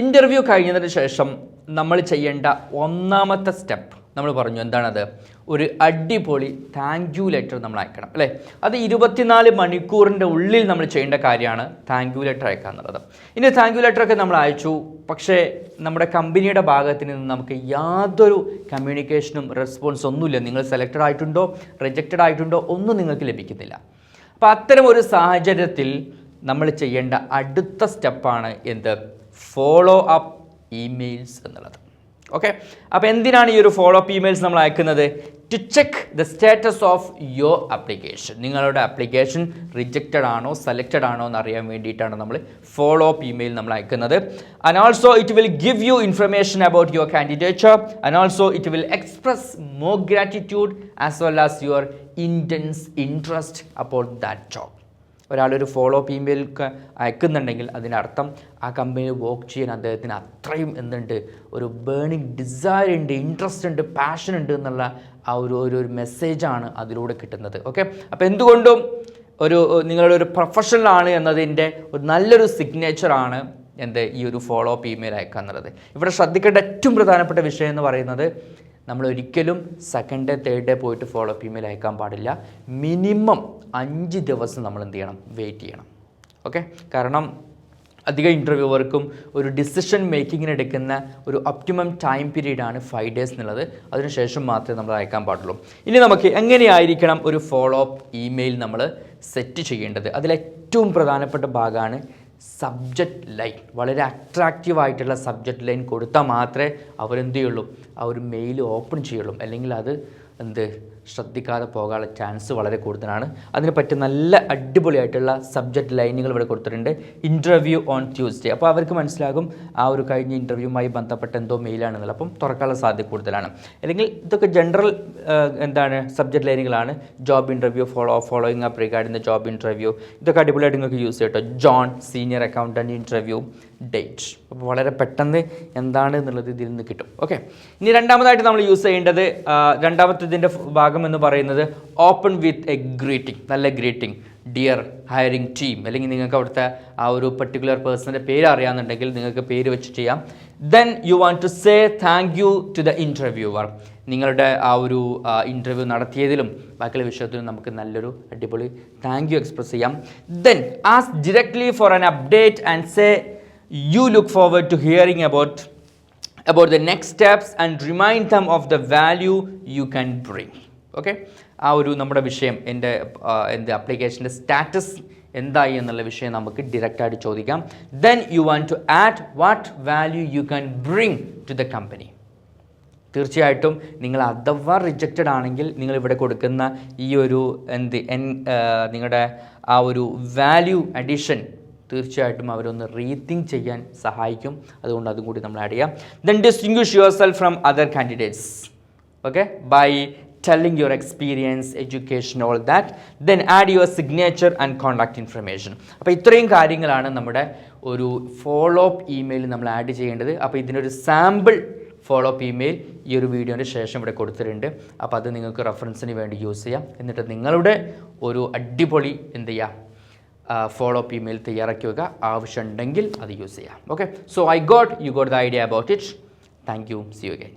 Interview കഴിഞ്ഞതിന് ശേഷം നമ്മൾ ചെയ്യേണ്ട ഒന്നാമത്തെ സ്റ്റെപ്പ് നമ്മൾ പറഞ്ഞു എന്താണത്? ഒരു അടിപൊളി താങ്ക് യു ലെറ്റർ നമ്മൾ അയക്കണം അല്ലേ? അത് ഇരുപത്തിനാല് മണിക്കൂറിന്റെ ഉള്ളിൽ നമ്മൾ ചെയ്യേണ്ട കാര്യമാണ് താങ്ക് യു ലെറ്റർ അയക്കുക എന്നുള്ളത്. ഇനി താങ്ക് യു ലെറ്ററൊക്കെ നമ്മൾ അയച്ചു പക്ഷേ നമ്മുടെ കമ്പനിയുടെ ഭാഗത്ത് നിന്ന് നമുക്ക് യാതൊരു കമ്മ്യൂണിക്കേഷനും റെസ്പോൺസ് ഒന്നുമില്ല. നിങ്ങൾ സെലക്റ്റഡ് ആയിട്ടുണ്ടോ റിജക്റ്റഡ് ആയിട്ടുണ്ടോ ഒന്നും നിങ്ങൾക്ക് ലഭിക്കുന്നില്ല. അപ്പോൾ അത്തരം ഒരു സാഹചര്യത്തിൽ നമ്മൾ ചെയ്യേണ്ട അടുത്ത സ്റ്റെപ്പാണ് എന്ത്? ഫോളോ അപ്പ് ഇമെയിൽസ് എന്നുള്ളത്. ഓക്കെ അപ്പോൾ എന്തിനാണ് ഈ ഒരു ഫോളോ അപ്പ് ഇമെയിൽസ് നമ്മൾ അയക്കുന്നത്? To check the status of your application നിങ്ങളുടെ അപ്ലിക്കേഷൻ റിജക്റ്റഡ് ആണോ സെലക്റ്റഡ് ആണോ എന്ന് അറിയാൻ വേണ്ടിയിട്ടാണ് നമ്മൾ ഫോളോ അപ്പ് ഇമെയിൽ നമ്മൾ അയക്കുന്നത്. And also it will give you information about your candidature and also it will express more gratitude as well as your intense interest about that job ഒരാളൊരു follow up email അയക്കുന്നുണ്ടെങ്കിൽ അതിനർത്ഥം ആ company work ചെയ്യാൻ അദ്ദേഹത്തിന് അത്രയും എന്തുണ്ട് ഒരു burning desire ഉണ്ട് ഇൻട്രസ്റ്റ് ഉണ്ട് പാഷൻ ഉണ്ട് എന്നുള്ള ആ ഒരു ഒരു മെസ്സേജാണ് അതിലൂടെ കിട്ടുന്നത്. ഓക്കെ അപ്പോൾ എന്തുകൊണ്ടും ഒരു നിങ്ങളുടെ ഒരു പ്രൊഫഷണൽ ആണ് എന്നതിന്റെ ഒരു നല്ലൊരു സിഗ്നേച്ചറാണ് എന്ത് ഈ ഒരു ഫോളോ അപ്പ് ഇമെയിൽ അയക്കുക എന്നുള്ളത് ഇവിടെ ശ്രദ്ധിക്കേണ്ട ഏറ്റവും പ്രധാനപ്പെട്ട വിഷയം എന്ന് പറയുന്നത് നമ്മൾ ഒരിക്കലും സെക്കൻഡ് ഡേ തേർഡ് ഡേ പോയിട്ട് ഫോളോ അപ്പ് ഇമെയിൽ അയക്കാൻ പാടില്ല. മിനിമം അഞ്ച് ദിവസം നമ്മൾ എന്ത് ചെയ്യണം. വെയിറ്റ് ചെയ്യണം ഓക്കെ കാരണം അധിക ഇന്റർവ്യൂവർക്കും ഒരു ഡിസിഷൻ മേക്കിങ്ങിന് എടുക്കുന്ന ഒരു ഒപ്റ്റിമം ടൈം പീരീഡാണ് ഫൈവ് ഡേയ്സ് എന്നുള്ളത്. അതിനുശേഷം മാത്രമേ നമ്മൾ അയക്കാൻ പാടുള്ളൂ. ഇനി നമുക്ക് എങ്ങനെയായിരിക്കണം ഒരു ഫോളോ അപ്പ് ഇമെയിൽ നമ്മൾ സെറ്റ് ചെയ്യേണ്ടത് അതിലേറ്റവും പ്രധാനപ്പെട്ട ഭാഗമാണ് സബ്ജക്റ്റ് ലൈൻ വളരെ അട്രാക്റ്റീവ് ആയിട്ടുള്ള സബ്ജക്റ്റ് ലൈൻ കൊടുത്താൽ മാത്രമേ അവരെന്ത് ചെയ്യുള്ളൂ ആ ഒരു മെയിൽ ഓപ്പൺ ചെയ്യുള്ളൂ. അല്ലെങ്കിൽ അത് എന്ത് ശ്രദ്ധിക്കാതെ പോകാനുള്ള ചാൻസ് വളരെ കൂടുതലാണ്. അതിന് പറ്റിയ നല്ല അടിപൊളിയായിട്ടുള്ള സബ്ജക്റ്റ് ലൈനുകൾ ഇവിടെ കൊടുത്തിട്ടുണ്ട്. ഇന്റർവ്യൂ ഓൺ ട്യൂസ്ഡേ അപ്പോൾ അവർക്ക് മനസ്സിലാകും ആ ഒരു കഴിഞ്ഞ ഇന്റർവ്യൂമായി ബന്ധപ്പെട്ട എന്തോ മെയിലാണെന്നുള്ളത് അപ്പം തുറക്കാനുള്ള സാധ്യത കൂടുതലാണ്. അല്ലെങ്കിൽ ഇതൊക്കെ ജനറൽ എന്താണ് subject ലൈനുകളാണ് job interview follow following up regarding the job interview ഇതൊക്കെ അടിപൊളിയായിട്ട് നിങ്ങൾക്ക് യൂസ് ചെയ്യട്ടോ John senior accountant interview date അപ്പോൾ വളരെ പെട്ടെന്ന് എന്താണ് എന്നുള്ളത് ഇതിൽ നിന്ന് കിട്ടും. ഓക്കെ ഇനി രണ്ടാമതായിട്ട് നമ്മൾ യൂസ് ചെയ്യേണ്ടത് രണ്ടാമത്തെ ഇതിന്റെ ഭാഗം എന്ന് പറയുന്നത് ഓപ്പൺ വിത്ത് എ ഗ്രീറ്റിംഗ് നല്ല ഗ്രീറ്റിംഗ് ഡിയർ ഹയറിംഗ് ടീം അല്ലെങ്കിൽ നിങ്ങൾക്ക് അവിടുത്തെ ആ ഒരു പർട്ടിക്കുലർ പേഴ്സണിന്റെ പേര് അറിയാമെന്നുണ്ടെങ്കിൽ നിങ്ങൾക്ക് പേര് വെച്ച് ചെയ്യാം. Then you want to say thank you to the interviewer നിങ്ങളുടെ ആ ഒരു ഇന്റർവ്യൂ നടത്തിയതിലും ബാക്കിയുള്ള വിഷയത്തിലും നമുക്ക് നല്ലൊരു അടിപൊളി താങ്ക് യു എക്സ്പ്രസ് ചെയ്യാം. Then as directly for an update and say you look forward to hearing about about the next steps and remind them of the value you can bring. Okay ആ ഒരു നമ്മുടെ വിഷയം എന്റെ എന്റെ അപ്ലിക്കേഷന്റെ status എന്തായി എന്നുള്ള വിഷയം നമുക്ക് ഡയറക്റ്റായിട്ട് ചോദിക്കാം. Then you want to add what value you can bring to the company തീർച്ചയായിട്ടും നിങ്ങൾ അഥവാ റിജക്റ്റഡ് ആണെങ്കിൽ നിങ്ങൾ ഇവിടെ കൊടുക്കുന്ന ഈ ഒരു എന്ത് നിങ്ങളുടെ ആ ഒരു വാല്യൂ അഡീഷൻ തീർച്ചയായിട്ടും അവരൊന്ന് റീതിങ്ക് ചെയ്യാൻ സഹായിക്കും. അതുകൊണ്ട് അതും കൂടി നമ്മൾ ആഡ് ചെയ്യാം. Then distinguish yourself from other candidates okay by telling your experience education all that then add your signature and contact information അപ്പോൾ ഇത്രയും കാര്യങ്ങളാണ് നമ്മുടെ ഒരു ഫോളോ അപ്പ് ഇമെയിൽ നമ്മൾ ആഡ് ചെയ്യേണ്ടത്. അപ്പോൾ ഇതിനൊരു സാമ്പിൾ ഫോളോ അപ്പ് ഇമെയിൽ ഈ ഒരു വീഡിയോന്റെ ശേഷം ഇവിടെ കൊടുത്തിട്ടുണ്ട്. അപ്പോൾ അത് നിങ്ങൾക്ക് റെഫറൻസിന് വേണ്ടി യൂസ് ചെയ്യാം. എന്നിട്ട് നിങ്ങളുടെ ഒരു അടിപൊളി എന്ത് ചെയ്യാം? ഫോളോ അപ്പ് ഇമെയിൽ തയ്യാറാക്കി വെക്കുക. ആവശ്യമുണ്ടെങ്കിൽ അത് യൂസ് ചെയ്യാം. Okay so I got you got the idea about it thank you see you again